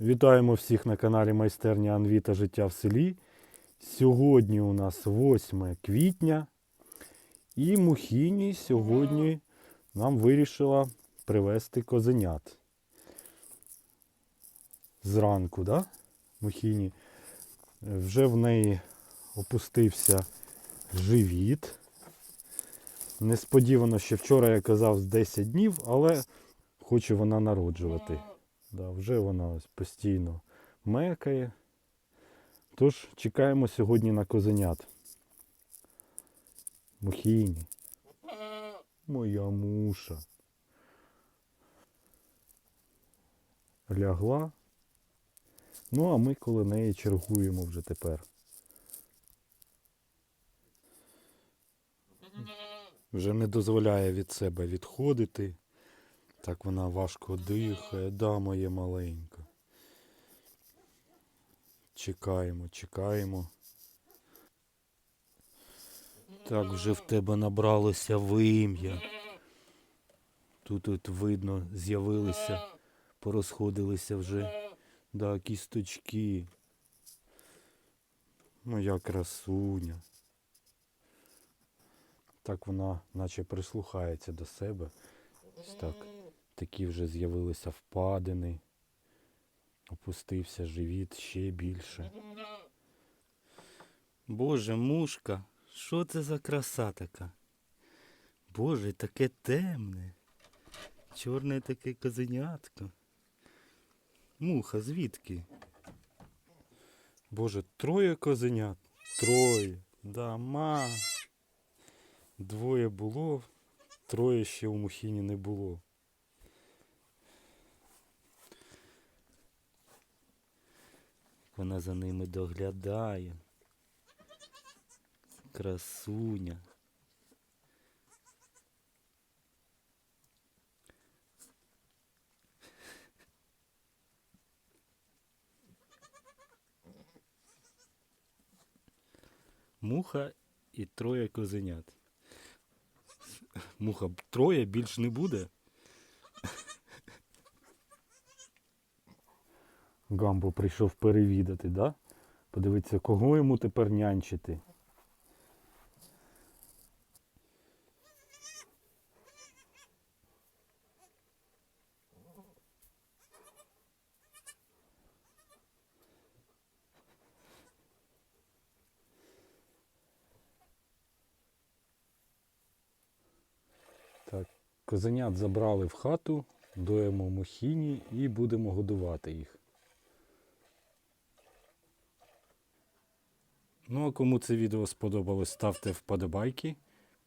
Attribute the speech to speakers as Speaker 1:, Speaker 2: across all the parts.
Speaker 1: Вітаємо всіх на каналі Майстерня Анві та Життя в селі. Сьогодні у нас 8 квітня. І Мухіні сьогодні нам вирішила привезти козенят. Зранку, да? Мухіні. Вже в неї опустився живіт. Несподівано, що вчора я казав з 10 днів, але хоче вона народжувати. Да, вже вона ось постійно мекає. Тож чекаємо сьогодні на козенят. Мухіні. Моя муша. Лягла. Ну, а ми коло неї чергуємо вже тепер. Вже не дозволяє від себе відходити. Так вона важко дихає, да, моє маленька. Чекаємо, чекаємо. Так вже в тебе набралося вим'я. Тут от видно, з'явилися, порозходилися вже да, кісточки. Моя красуня. Так вона наче прислухається до себе. Ось так. Такі вже з'явилися впадини. Опустився живіт ще більше. Боже, мушка, що це за краса така? Боже, таке темне. Чорне таке козенятко. Муха, звідки? Боже, троє козенят. Троє. Да, ма. Двоє було, троє ще у мухіні не було. Вона за ними доглядає. Красуня. Муха і троє козенят. Муха троє більш не буде. Гамбо прийшов перевідати, да? Подивитися, кого йому тепер нянчити. Так, козенят забрали в хату, доїмо мухіні і будемо годувати їх. Ну а кому це відео сподобалось, ставте вподобайки,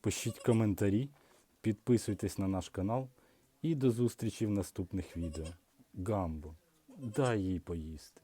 Speaker 1: пишіть коментарі, підписуйтесь на наш канал і до зустрічі в наступних відео. Гамбо, дай їй поїсти.